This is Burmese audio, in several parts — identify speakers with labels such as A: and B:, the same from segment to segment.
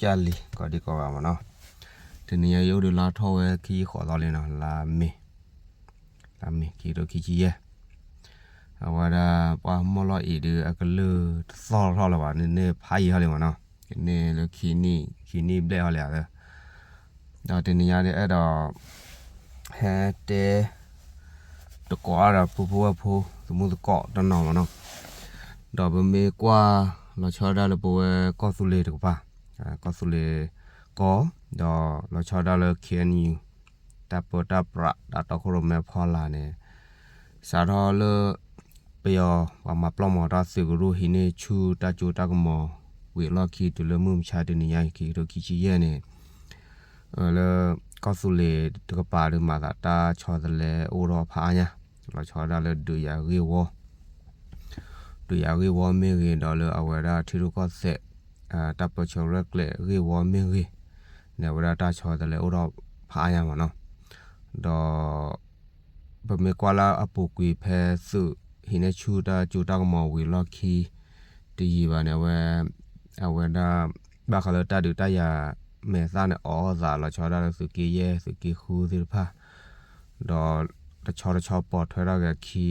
A: ကြာလီကောဒီကောပါမနော်ဒီနေရာရုပ်တွေလာထောဝဲခီးခေါ်တော့လင်းနော်လာမေလာမေခီတို့ခီကြီးရဲ့အဝဒါပွားမလို့ဤဒီအကလူသောထောလာပါနေနေဖိုင်ရလေမနော်ဒီနေလခီနီခီနီဘလဲဟလေရတယ်တော့ဒီနေရာလေးအဲ့တော့ဟဲတဲတကွာရပူပူဖူသမုဒကောတနော်မနော်တော့ဘမေကွာလောချောဒါလပဝဲကောဆုလေတက ပါကောဆုလေကောတော့လောချောဒါလခေနီတပတပရဒါတခရမေဖောလာနေစာတော်လပယောဝမပလမောတာစီဂရုဟိနေချူတကြိုတကမောဝေလော်ခီတူလမှုမချတဲ့နေရိုင်ခီတို့ခီချီရဲ့နေအဲလကောဆုလေတကပါရမာတာတာချောတယ်လေအိုရောဖာညာလောချောဒါလဒူယာရေဝဒူယာရေဝမေရေဒေါ်လအဝရထီရုကောဆက် အာတပ်ပချောရက်လေရေဝမေရေနေဝရတာချောတယ်လေအိုရောဖာညာမနော်တော့ဘမေကွာလာအပူကွေဖဲစုဟိနေချူတာချူတာကမောဝေလော်ခီတီပါနေဝဲအဝဒဘာခလတာဒူတယာမေစာနေအောဇာလောချောဒါစုကီယေစုကီခူဒီဖာတော့တချောတချောပေါ်ထွဲရကခီ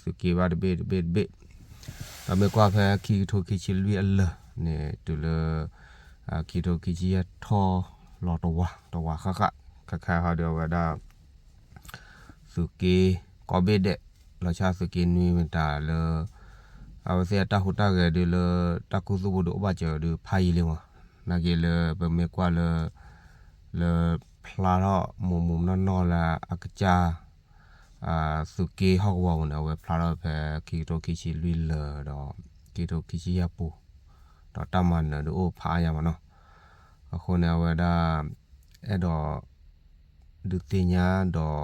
A: စုကီဘာဒဘေဒဘေဘေအမေကွာဖဲခီထိုခီချီလွီအလ နေတူလအခီထိုခီချီယထောလောတဝါတဝါခခခခဟာဒေဝဒါစုကီကောဘေဒလောချာစုကီနွေမတာလောအဝစီတာဟူတာကဲဒီလတကုစုဘဒဘချေဒီဖိုင်လေဝနာကေလဘမေကွာလလဖလာတော့မုံမုံနော်နော်လာအကကြအာစုကေဟောက်ဝောနဝဲဖလာတော့ဖဲကီတိုကီချီလွီလတော့ကီတိုကီချီရပူ တော့တမန်နော်ဖားရမှာနော်အခုနေဝဲဒါအဲ့တော့ဒုတိညာတော့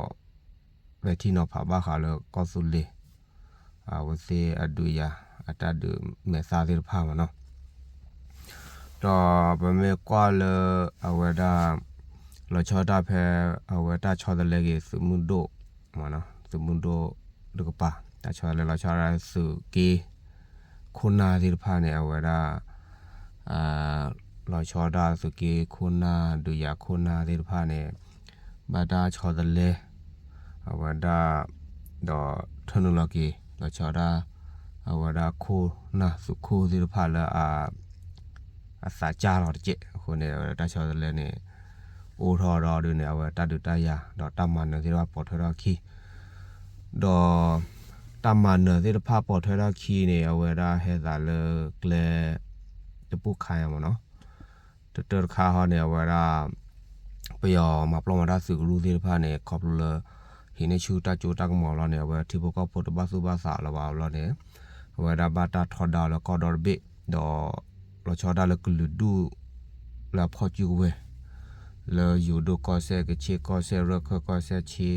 A: ဝဲတီနော်ဖာဘာခါလောကောဆုလေအာဝစီအဒူယာအတဒူမေစာဒီဖာမနော်တော့ဗမေကွာလအဝဒါလောချောတာဖဲအဝတာချောတဲ့လေကေစုမှုဒိုမနော်စုမှုဒိုဒကပါတချောလေလောချောရစုကေခုနာဒီဖာနေအဝဒါ အာလောချောတာစုကေခုနာဒူယာခုနာဒီဖာနေဘာတာချောတဲ့လေအဝဒါတော့ထနုလကေလောချောတာအဝဒါခိုနာစုခိုဒီဖာလာအာအစာကြတော့တဲ့ခုနေတချောတဲ့လေနေအိုထော်တော်တွေနေဝတတုတရတော့တမန်နေတော့ပေါ်ထွေးတော့ခီတော့တမန်နေဒီဖာပေါ်ထွေးတော့ခီနေအဝဒါဟဲသာလေကလေ တပုခိုင်းရမနော်တတခါဟောနေဝဒါပယောမပလမဒါစုရူဒီဖာနေကောပလဟိနေချူတချိုတကမောလောနေဝတီဘကောဖို့တဘဆုဘာစာလောပါလောနေဝဒါဘာတာထော်ဒါလကောဒေါ်ဘေတော့လောချောဒါလကလူဒူလာဖော်ကျူဝဲလေယူဒိုကောဆဲကချေကောဆဲရခကောဆဲချီ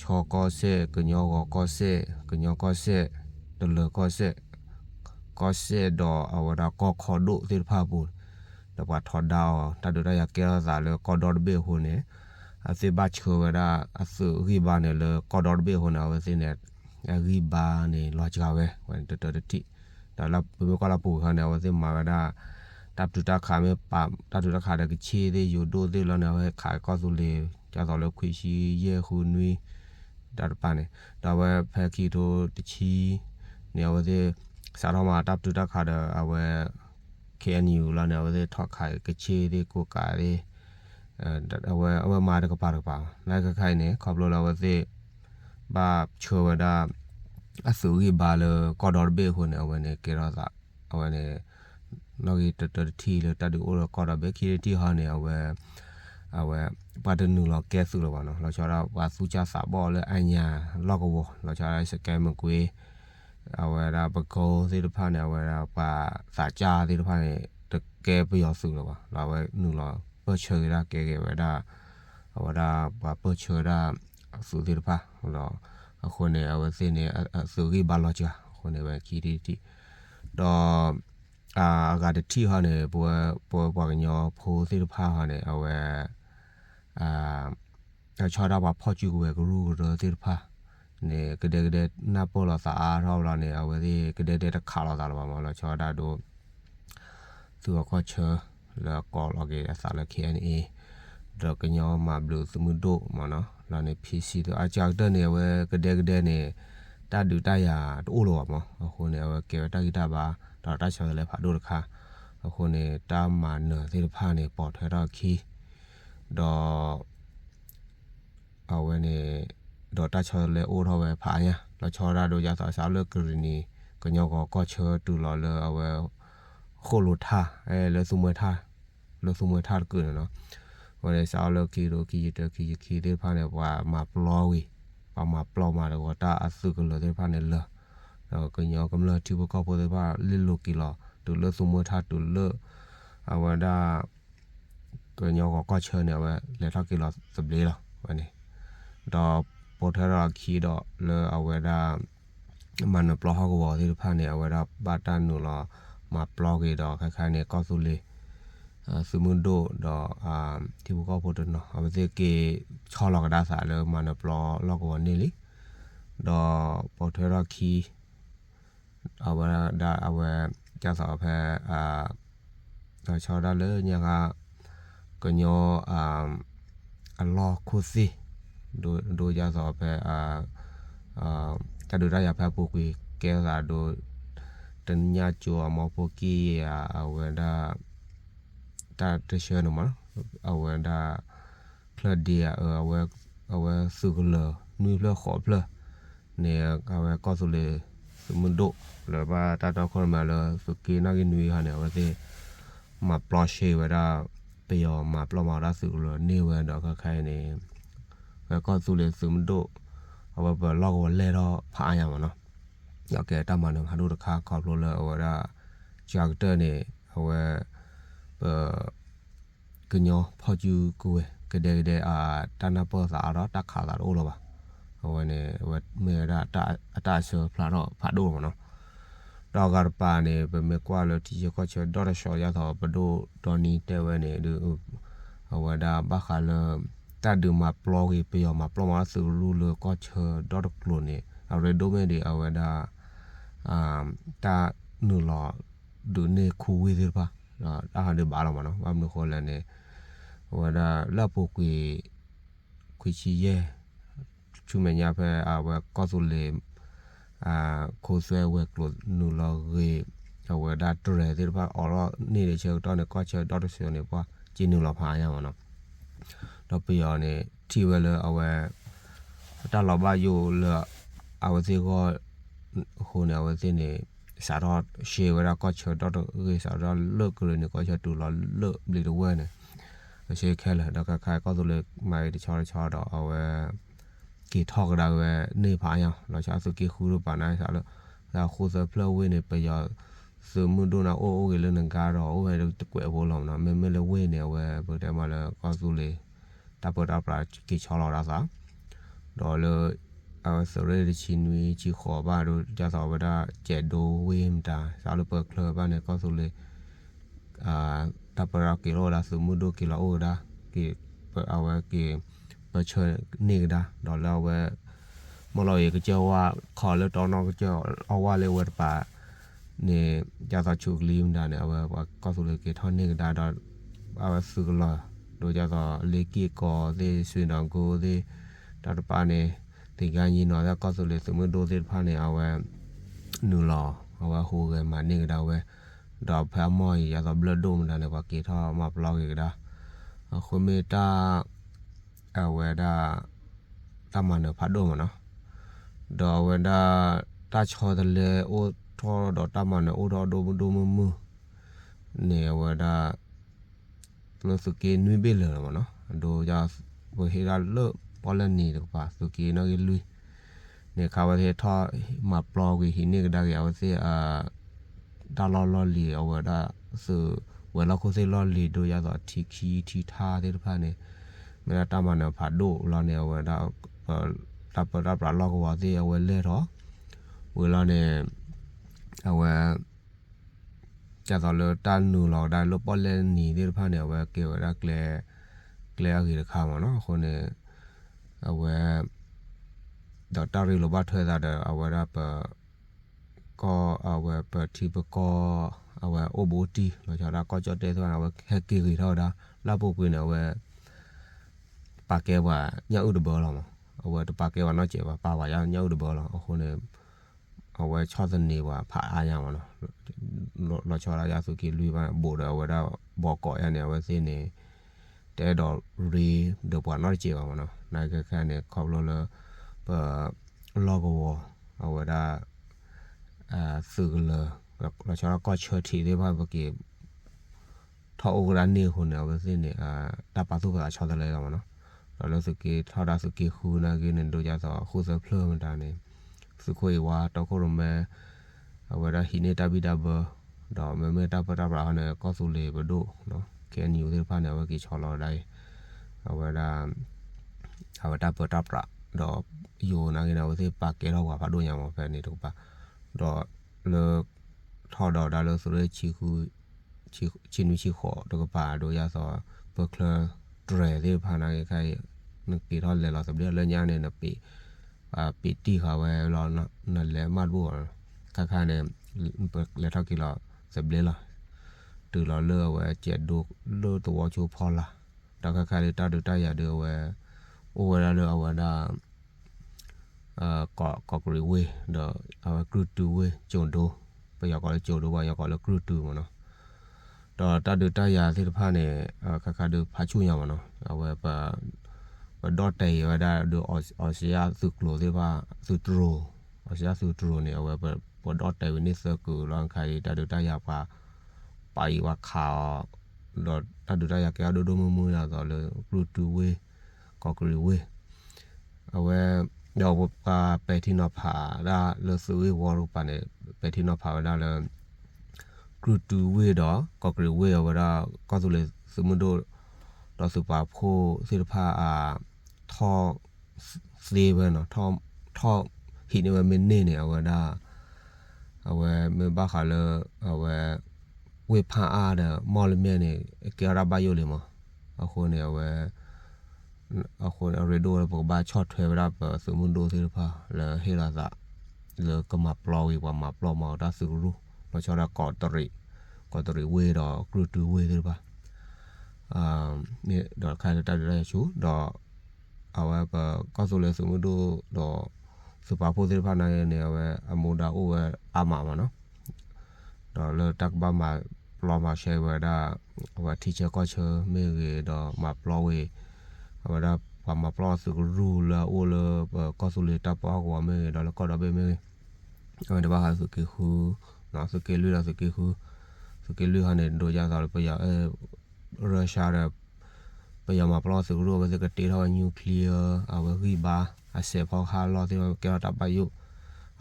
A: ချောကောဆဲကညောကောဆဲကညောကောဆဲတလကောဆဲ ကောဆဲတော့အဝဒါကောခေါ်ဒိုသစ်ဖာဘူတပတ်ထော်ဒါတဒရရကဲဇာလေကောဒေါ်ဘေဟိုနေအစေဘချောဝဒါအဆူရီဘာနေလေကောဒေါ်ဘေဟိုနာဝစင်းနေရီဘာနေလောချကဝဲဝန်တတတိဒါလဘဘကလာပူခနေဝစင်းမာဒါတပ်တူတာခါမေပမ်တပ်တူတာခါတဲ့ချေသေးယူဒိုသေးလောနေဝဲခါကောစုလေကြတော့လေခွေရှိရဲခုနွေဒါပန်နေဒါဝဲဖက်ခီတိုတချီနေဝဲ စားတော့မှာတပ်တူတာခါတဲ့အဝဲ KNU လောနေဝဲထောက်ခါကချေသေးကိုကာလေးအဲအဝဲအဝဲမာတကပါတကပါလိုက်ကခိုင်နေခေါပလိုလာဝဲသေးဘာချိုဝဒါအဆူကြီးဘာလကော်ဒေါ်ဘေခုနေအဝဲနေကေရောသာအဝဲနေလော်ဂီတတတီလတတူအိုကော်ဒေါ်ဘေခီတီဟာနေအဝဲအဝဲပါတနူလောကဲစုလောပါနော်လောချောတာဝါစုချစာဘောလေအညာလောကဝလောချောတာစကဲမကွေး အဝဲဒါပကောသေးတဖာနေအဝဲဒါပါစာကြသေးတဖာနေတကဲပြောစုလောပါလာဝဲနူလောပချေရာကဲကဲဝဲဒါအဝဲဒါပါပချေရာစုသေးတဖာလောအခုနေအဝဲစင်းနေအစုကြီးဘာလောချာခုနေဝဲခီတီတီတော့အာဂါတတိဟာနေဘောဘောဘောကညောဖိုးသေးတဖာဟာနေအဝဲအာအချောတာပါဖော့ကျူဝဲဂရုရသေးတဖာ နေကတဲ့ကတဲ့နပေါ်လာစာအားထောက်လာနေအဝဲဒီကတဲ့တဲ့ခါလာတာလောပါမလို့ချောတာတို့သူကခေါ်ချ la ko lo ge sa la KNA တော့ကညောမှာဘလို့စမှုတို့မနော်လာနေဖြစီတော့အကြောက်တဲ့နေဝဲကတဲ့ကတဲ့နေတတူတရတိုးလို့ပါမအခုနေဝဲကေတဂီတာပါတော့တချောလည်းဖာတို့တခါအခုနေတာမနသေဖာနေပေါ်ထွဲတော့ခီတော့အဝဲနေ တော့တချောလည်းအိုးတော့ပဲဖာညာတော့ချောရတို့ရသောစားလို့ကရီနီကညောကကောချောတူလော်လေအဝဲခိုလိုထားအဲလေစုမထားလေစုမထားကူနော်ဝရစာလကီရိုကီတကီခီတဲ့ဖာနေပွားမပလောဝီပါမပလောမာတော့တာအစုကလို့တဲ့ဖာနေလတော့ကညောကမလတီဘကောပေါ်တဲ့ဖာလီလိုကီလောတူလစုမထားတူလအဝဒါကညောကကောချေနေဝဲလက်ထကီလောစပလေးလောဝနေတော့ ပေါ်ထရခီတော့လေအဝဒါမနပလောဟကောတဲ့ဖာနေအဝဒါပါတန်နူလောမပလောကေတော့ခခနေကောစုလေး su mun do do a ti bu ko photo no a be ke cho lo ka da sa le ma no plo lo ko ni li do po the ra ki a wa da a wa ja sa phe a do cho da le nya ga ko nyo a a lo khu si do do ja sa phe a a ta do da ya phe pu ki ke sa do တညာကျော်မောပိုကီယာအဝဒါတာတရှနမအဝဒါဖလဒီယာအဝအဝစုကလနွေဖလခေါ်ဖလနေအဝကောဆုလေစမဒိုလဘာတာတခေါ်မလစကေနာကနွေဟာနေဝစေမပလရှေဝဒါပေယောမပလမရာစုကလနေဝတော့ခခိုင်းနေ ကောဆုလေစမဒိုအဝဘလောကလဲတော့ဖားရမှာနော်ယောက်ကဲတမန်နဟာတို့တခါခေါ်လို့လဲအဝဒါဂျက်တာနေအဝကညောဖော်ကျူကိုကတဲ့တဲ့အာတနာပေါ်စာတော့တခါလာတော့လို့ပါဟိုနေဝတ်မေရာတအတဆောဖလာတော့ဖတ်တော့မနော်တော့ကပါနေဘမေကွာလို့ဒီရကောချေဒေါ်ရှောရတော့ဘဒိုဒေါ်နီတဲဝဲနေဒီဟိုဒါဘခါလ တဒူမှာပလော့ကြီးပြောမှာပလော့မှာဆူလူလကောချေဒေါ်ကလိုနေအရဒိုမဲဒီအဝဒါအာတာနူလာဒူနေခူဝေးသေးပါအာဟာဒီဘာလို့မနော်ဘာမလို့ခေါ်လဲနေဟိုဒါလက်ပုတ်ကွေခွေချီရဲချူမညာဖဲအဝကောဆူလေအာခိုးဆွဲဝဲကလို့နူလောရေအဝဒါတရဲဒီဘာအော်တော့နေတဲ့ချေတော့နေကောချေဒေါက်ဆီနေပွားဂျင်းနူလောဖာရမှာနော် တော့ပြရနေတီဝဲလအဝတလောဘယိုလအဝစီကိုဟိုနေအဝစီနေစာတော့ရှေဝရကောချေတော့ရေစာတော့လုတ်ကလေးနေကောချေတူလာလုတ်ဘလီတော့ဝဲနေရှေခဲလာတော့ကခိုင်ကောဆိုလေမိုင်တချောချောတော့အဝဲကေထောက်ကြဝဲနေပါရလောချာစုကေခူရပါနိုင်စာလို့ဒါခိုးစဖလဝဲနေပရစမှုဒနာအိုအိုကလေးနကတော့အိုဝဲတကွယ်ဘောလုံးနော်မဲမဲလေဝဲနေဝဲဘယ်တဲမှာလဲကောစုလေ တပတာပရာကေချောလာတာစာတော့လေအစရရချီနွေချီခေါ်ပါတို့ကြသောဝဒကျက်ဒိုဝေမ်တာစာလပကလဘာနေကောဆိုလေအာတပရာကီရောလာစမှုဒိုကီလာအိုဒါကီပအဝဲကီပချေနေတာဒေါ်လာဝဲမလို့ရကကြောဝခေါ်လို့တော့တော့ကြောအဝလေဝတ်ပါနေကြသောချုပ်လီမ်ဒါနေအဝဲကောဆိုလေကီထောင်းနေ တာတော့အဝဲစုကလာတို့ကြသောလေကီကောသေးဆွေတော်ကိုသေးဒါတပါနေဒီကကြီးနော်ကောက်စုလေစမဒိုစစ်ဖာနေအဝဲနူလောအဝဲဟိုကမနေကတော့ဝဲတော့ဖာမော်ရတော့ဘလဒိုမဒါနေပါကေထားမဘလောက်ရတာခုမေတာအဝဲဒါတမန်ဖတ်တော့မနော်တော့ဝဲဒါတာချောတယ်လေအိုထောတော့တမန်အိုတော့ဒိုဒိုမမနေဝဲဒါ လို့စကေနွေးပေးလေမနော်ဒိုကြဘဟေရာလို့ပေါ်လနေတော့ပါစုကေနော်ကလူနေခါဝဲထောမပလောကီဟိနေကဒါကဝစေအာဒါလောလောလီအဝဒါစုဝဲလောက်ခိုစေလောလီတို့ရတော့တီခီတီထားတဲ့ဖာနေမရတမနဖာဒိုလောနေဝဒါတပ်ပတပ်ပလောကဝစေအဝဲ จะตอนเลตันนูหลอกได้ลบปอลเลนีเดพาเนี่ยว่าเกี่ยวรักแลแกลกี่ราคามาเนาะคนเนี่ยเอาไว้ดอกตารีลบเธอตาเดเอาไว้รับก็เอาไว้เปิดที่ปก็เอาไว้โอโบตีเราจะรักก็จะได้ตัวเอาไว้แค่กี่กี่เท่าได้ลาบุปืนเอาไว้ปากแกว่าเนี่ยอุดเบอร์เราเอาไว้ปากแกว่าน้อยเจ็บว่าป่าว่าเนี่ยอุดเบอร์เราคนเนี่ย အဝဲ60နေဝါဖာအားရမလို့လောချောရာရစုကီလူပန်ဘော်ဒါဝဲဒါဘော်ကောရနေဝဲစင်းနေတဲတော့ရီဒပွားနော်ချေပါမနော်နိုင်ခက်ခက်နေခေါပလောလပလောဂောအဝဲဒါအာစုကလလောချောရာကောချောတီလေးပါဘကီထောအိုရန်နေခုနေဝဲစင်းနေအာတပါစုပါ60လဲတော့မနော်လောလစုကီထောဒါစုကီခူနာကီနေတို့ကြသောခုစဖလောမတာနေ စခွေဝါတော့ခုရမဲအဝရဟိနေတပိတဘတော့မမေတပတပရာနဲ့ကောစုလေဘဒုနော်ကေနယူတွေဖာနေဝကေချောလော်တိုင်းအဝရအဝတပတပရာတော့ယောနာကေနဝစေပါကေတော့ဘာတို့ညာမဖဲနေတော့ပါတော့လေထော်တော့ဒါလို့ဆိုရချီခုချီချီနူချီခေါ်တော့ပါတော့ရဆိုပကလဒရယ်လေးဖာနာခိုင်နကီထော်လေလာစပြလေညာနေနပီ အာပီတီခါဝဲလောနလဲမတ်ဘောခါခါနေလေထော်ကီလာစပြလေလာတူလာလေဝဲကျက်ဒုလို့တော့ချိုဖောလာတခါခါလေးတတူတရတဲ့ဝဲအိုဝဲလာလေအဝဒါအာကောကောကရီဝေးတော့အကရူတူဝေးဂျွန်ဒိုပယောကောလေဂျွန်ဒိုဘာယောကောလေကရူတူမနော်တော့တတူတရာစီတဖာနေခခဒူဖာချူရမနော်အဝဲပါ ပဒေါ်တေဝဒါဒူအော်စီယာစုကလိုဒီပါစုထရိုအော်စီယာ စုထရိုနေအဝဲပပဒေါ်တေဝနိစကူလောင်ခိုင်တတူတရာပါပါယဝခါတော့တတူတရာကဲဒိုဒိုမမူရတော့လေကရူတူဝေးကောကရီဝေးအဝဲတော့ပါပဲတီနောဖာဒါလဆူဝေဝရပနေပဲတီနောဖာဒါလကရူတူဝေတော့ကော့ကရီဝေဝဒါကောစုလေစမဒိုတော့စပါဖိုစေဖာအာထောစေဘနော်ထောထောဟိနေမင်းနေနေအဝဒါအဝဲမဘာခါလအဝဲဝေဖာအားတဲ့မော်လမြနေကေရာဘယိုလေမအခုနေအဝဲအခုရေဒိုဘဘာချော့ထွဲရပ်စမှုဒိုစီဖာလေဟေလာဇာလေကမပလောဝီဝမပလောမောဒါစုရူလောချောရကောတရီကောတရီဝေတော့ကရူတူဝေစီဖာအာမြေတော့ခိုင်တရရချူတော့အဝဲပကောဆိုလေစမှုဒိုတော့စပါဖိုစီဖာနိုင်နေဝဲအမူဒါအိုဝဲအမမနော်တော့လေတ က်ဘာမှာပလောမှာရှယ်ဝဲဒါဝဲတီချာကောချာမေရေတော့မပလောဝေ awada pama plus rule ole consulate pa ko me da ko da be me awada ba ha su ke hu na su ke lu da su ke hu su ke lu ha ne do ja sa pa ya e russia da pa ya ma plus ru ba se ke te tho nuclear awe ri ba a se pho ha lo te ke ta pa yu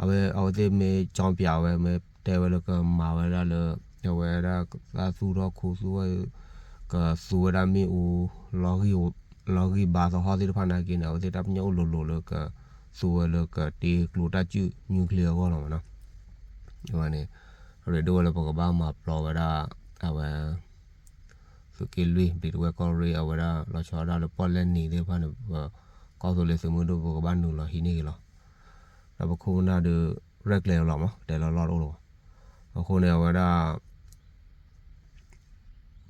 A: awe awe te me chong pya we me te we lo ka ma we da le ya we da sa su ro khu su we ka su da mi u lo ri လော်ဂီဘာသဟောဒီဖာနာကိနော်ဒီတပ်ညိုလိုလိုလကဆူဝလကတီကလူတာကျူနျူကလ িয়ার ကောလောနော်ဒီမှာနေရေဒိုလပကဘာမှာပလောဝရာအဝ စုကီလူဒီဝဲကောရီအဝရာလောချောဒါလပေါ်လက်နေဒီဖာနကောဆိုလေစမှုတို့ပကဘာနူလောဟီနေလောတော့ဘခုနာဒရက်လေလောမတယ်လောလောလောအခုနေဝရာ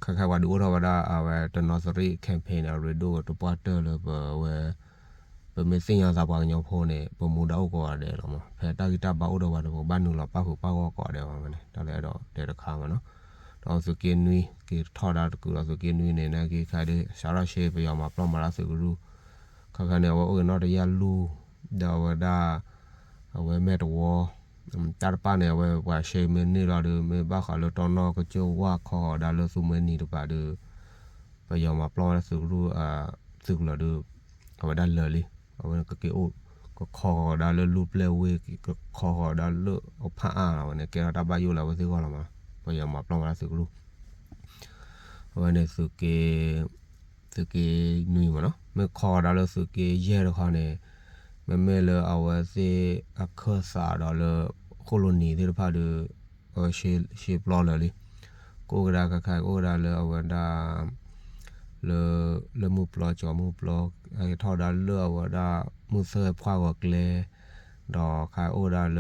A: ခခဝဒူရဝဒအဝဲတနော်စရီကမ်ပိန်းရီဒိုတပွားတယ်လဘဝဲပမေစင်ရစာပါညောဖို့နေပမူတော့ကောရတယ်လောမဖဲတာဂီတာပါဥတော်ဘာတော့ဘာနူလောပါဖို့ပါကောကောတယ်ပါမနေဒါလည်းတော့တဲ့တခါမနော် တော့စကင်းနွီကေထော်တာတကူတော့စကင်းနွီနေနေကေခါတဲ့ရှာရရှေပြရမှာပလမလာစကူရူခခနေဝအိုနော်တရလူဒါဝဒါအဝဲမဲ့တော်တာပါနေဝဲဝါရှေမနေလာတယ်မေဘာခါလတော်နော်ကချိုဝါခေါ်ဒါလဆုမနီတပါဒပယောမပလောဆုရူအာစုလာဒကဝဒါလလီအဝဲကကေအိုကခေါ်ဒါလလူပလေဝေကခေါ်ဒါလအဖာအားလာဝနေကေတာဘယိုလာဝစီကောလာမှာပယောမပလောလာဆုရူဝနေစုကေစုကေနွေမနော်မေခေါ်ဒါလစုကေ ရဲရခါနေမမဲလအဝစီအခဆာတော့လကိုလိုနီတဲ့ဖာဒရှေရှေပလော်လေကိုကရာကခိုင်ကိုရာလအဝဒါ le le mu plo cho mu plo ai tho da le wa da mu se phwa wa kle တော့ခါအိုဒါလ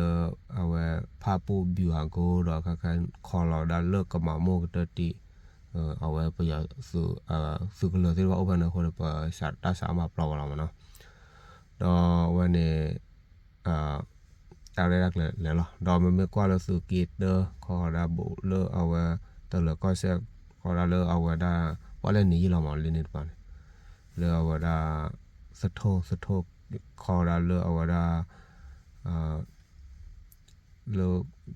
A: အဝဲဖာပူဘီဟာကိုတော့ခါခါခေါ်လာဒါလကမမောကတတိအဝဲပရစုအစုကလို့ဒီဘာဥပနာခေါ်ပရှာတာစာမပလောလာမနော်တော့ဝနေအာတာရရက်လေလေလောတော့မမေကွာလစုကီတခေါ်ဒါဘူလအဝဲတလကောဆက်ခေါ်ဒါလအဝဲဒါဝလဲနီလောမလင်းနေပါလေလေအဝဲဒါစထိုးစထိုးခေါ်ဒါလအဝဲဒါ เรา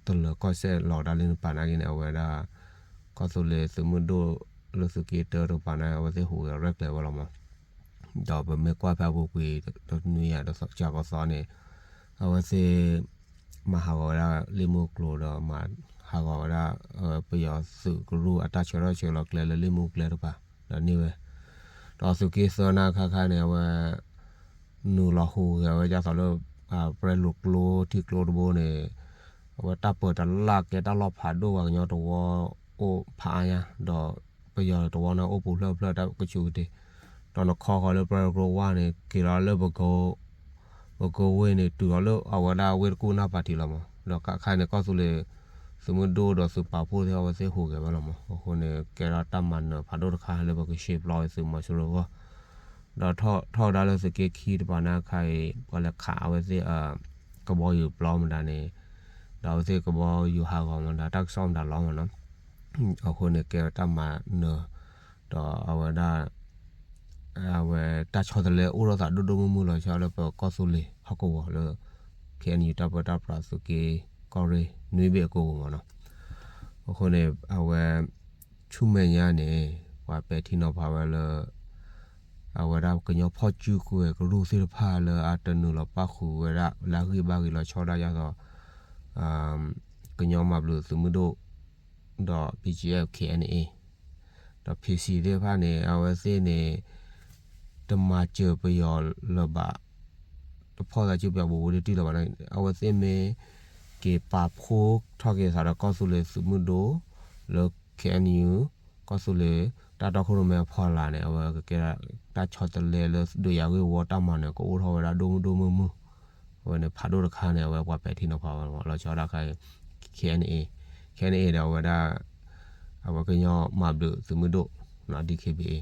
A: ตลอดก็เสหลอดาลินปานากินเอาไว้ได้ก็สุเลสมุนดูลูสุกีเตอร์ปานาเอาไว้ที่หูเรกเลยว่าเรามาดอกแบบไม่กว่าแพรบุกีดอกนุยดอกจากก้อนเนี่ยเอาไว้ที่มาหาวราลิมุกโลดอมาหาวราเอ่อประโยชน์สุกรูอัตชรเชลกเลลิมุกเลหรือเปล่าดอกนี้เว้ยดอกสุกีสนาค่ะค่ะเนี่ยว่านูลอหูเอาไว้จะสอนเรา အာ lo tolo ko se lo da lin pa na gin awe da ko so le su mu do lo su ki to ro pa na awe se hu rek le wa lo ma da ba me kwa pa bu kwi to nu ya do so cha ko so ne awe se ma ha wa da le mu klo da ma ha wa da pe ya su gru ata che ro che lo kle le le mu kle ro pa da ni we da su ki so na kha kha ne awe nu lo hu ya we ja so lo အာပရလုကလိုတီကလိုဒဘိုနေဝတာပတလာကေတလောဖာဒိုဝညောတော့အိုဖာယာတော့ပယောတော့နာအိုပူလှလှတော့ကချူတေတော့နခေါ်ခေါ်လပရဂရဝါနေကေလာလဘကောဘကောဝဲနေတူလအဝဒါဝဲကူနာပါတီလမတော့ကခိုင်နေကောဆုလေစမဒိုတော့စပါဖို့တဲ့ဝစေဟိုကေဘလမဟိုနေကေရာတမန်ဖာဒိုတခါလေဘကရှေပလောစမဆူရော တော့ထော့ထော့ဒါလို့စကေခီတပါနာခိုင်ဘလခါဝဲစေအာကဘောယူပလောမဒါနေတော့စေကဘောယူဟာကောမဒါတက်ဆောင်ဒါလောမနော်အခုနေကေတမန်နော်တော့အဝဒါအဝတချောတယ်လေဥရသာဒုဒုမမှုလောချောလေပကောဆူလေဟကောဝလေကေနီတပတာပရာစုကေကောရီနွေဘေကိုမနော်အခုနေအဝချုမညာနေဝါပဲတီနောပါဝဲလေ အဝရကညောဖောချူကိုကရူစီဖာလအတနုလပခုဝရလာခိဘာဂီလချောဒါရတော့အမ်ကညောမဘလူသမှုတို့တော့ PGF KNA တော့ PC တွေဖာနေအဝစီနေတမချပယောလဘတဖောတာချပြဘူဝတီလဘနိုင်အဝစီမေကေပါဖိုးထောက်ကေစားတော့ကောဆုလေသမှုတို့လ KNU ကောဆုလေ တာတော့ခုရမဲဖော်လာနေအဝကဲတာချော့တလေလဒူရဝေဝတာမနေကိုထောဝရဒုံဒုံမမဝနေဖာဒိုရခါနေဝဝပဲတီနော်ဖာဝလောချောတာခိုင် KNA KNA တော့ဝဒါအဝကညောမဘဒသမှုတို့နော် DKBA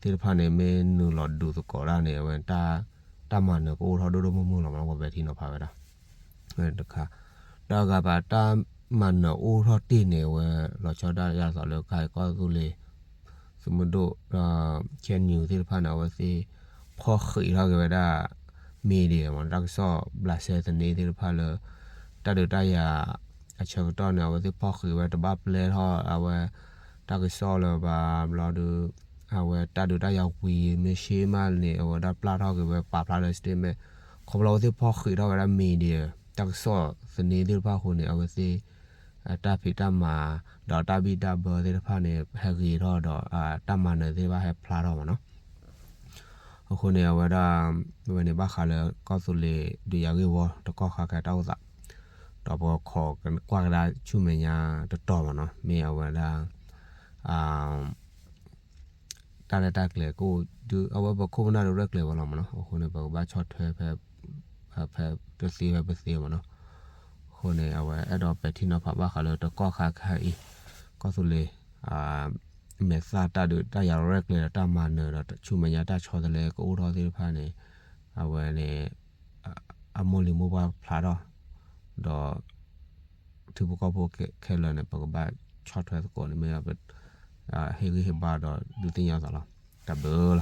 A: တိဖာနေမင်းနူလော်ဒူစကောရာနေဝတာတာမနေကိုထောဒုံဒုံမမလောမပဲတီနော်ဖာဝဒါအဲတခါတော့ကပါတာမနောအိုထောတိနေဝလောချောတာရဆိုလောခိုင်ကောသူလေး สมมุติอ่าเชนนิวที่ผ่านเอาไว้สิพอเคยเราก็ได้มีเดียมันรักษาบลาเซตนี้ที่ผ่านเลยตาเดือดได้ยาอาชกตอนเอาไว้สิพอเคยไว้ตบับเลยท่อเอาไว้ตากษาเลยบาเราดูเอาไว้ตาเดือดได้ยาวีไม่ใช่มาเนี่ยเอาไว้ได้ปลาท่อก็ไว้ปลาปลาเลยสเตมของเราที่พอเคยเราไว้ได้มีเดียตากษาสนี้ที่ผ่านคนเนี่ยเอาไว้สิ တာဖီတမှာဒေါ်တာဘီတာဘောတဲ့ဖာနေဟက်ဂီတော့တော့အာတမန်နေပါဟက်ဖလာတော့မနော်အခုနေဝဒါဝနေဘာခါလေကောဆူလေဒီရကေဝတကောခါကတောက်စားတော့ဘောခေါ်ကွာကလာချူမညာတတော်မနော်မေဝဒါအာတာလက်တက်လေကိုဒီအဝဘခုမနာရက်လေဝလာမနော်အခုနေဘာဘာချော့ထွဲဖဲဖဲပစီဖဲပစီမနော် ခုနေအဝဲအဲ့တော့ပဲတီနော်ဖပါခါလို့တကောခါခါဤကောဆိုလေအာမေစာတာဒတရရက်လေတမနရတချူမညာတချောတယ်လေကိုတော်သေးဖာနေအဝဲနေအမိုလီမိုဘာဖလာတော့တော့သူဘကောဖို့ခဲလနေပကဘာချော့ထွဲကိုနေမေဘအာဟေဂီဟဘာတော့ဒူတင်ရသလားတဘလ